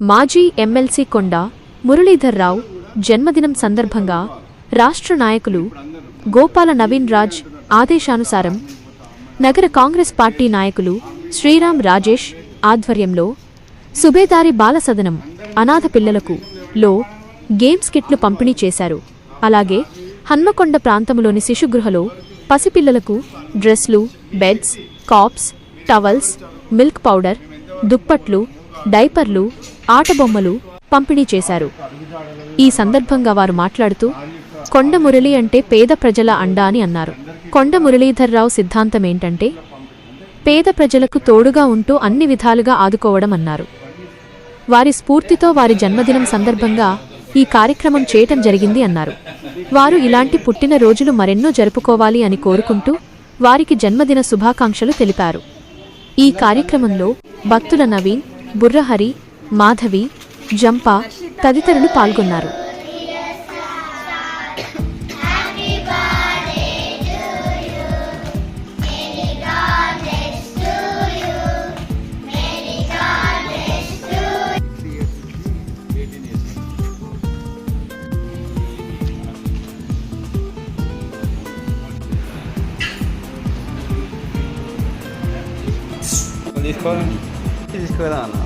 మాజీ ఎమ్మెల్సీ కొండ మురళీధర్రావు జన్మదినం సందర్భంగా రాష్ట్ర నాయకులు గోపాల నవీన్ రాజ్ ఆదేశానుసారం నగర కాంగ్రెస్ పార్టీ నాయకులు శ్రీరామ్ రాజేష్ ఆధ్వర్యంలో సుబేదారి బాలసదనం అనాథ పిల్లలకు లో గేమ్స్ కిట్లు పంపిణీ చేశారు. అలాగే హన్మకొండ ప్రాంతంలోని శిశుగృహలో పసిపిల్లలకు డ్రెస్లు beds caps towels milk powder దుప్పట్లు డైపర్లు ఆటబొమ్మలు పంపిణీ చేశారు. ఈ సందర్భంగా వారు మాట్లాడుతూ కొండ మురళి అంటే పేద ప్రజల అండా అని అన్నారు. కొండ మురళీధర్రావు సిద్ధాంతమేంటంటే పేద ప్రజలకు తోడుగా ఉంటూ అన్ని విధాలుగా ఆదుకోవడం అన్నారు. వారి స్ఫూర్తితో వారి జన్మదినం సందర్భంగా ఈ కార్యక్రమం చేయటం జరిగింది అన్నారు. వారు ఇలాంటి పుట్టిన రోజులు మరెన్నో జరుపుకోవాలి అని కోరుకుంటూ వారికి జన్మదిన శుభాకాంక్షలు తెలిపారు. ఈ కార్యక్రమంలో భక్తుల నవీన్ బుర్రహరి మాధవి జంపా తదితరులు పాల్గొన్నారు. తీసుకోవాలి తీసుకోదా అన్న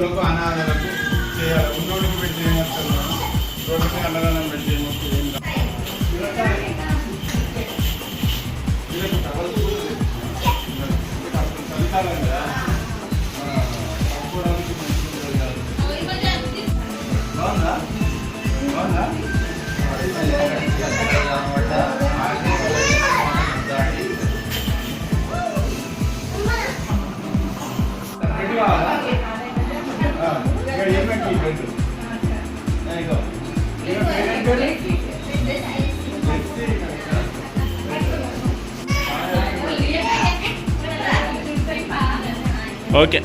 పేదోళ్ళకు అనాథలకు చేయాలి ఉన్నోళ్ళకి పెట్టి ఏమొచ్చు రోడ్డు అన్నదానం పెట్టి ఏమొచ్చు చలికాలం కదా. బాగుందా? బాగుందా? There you go. Okay.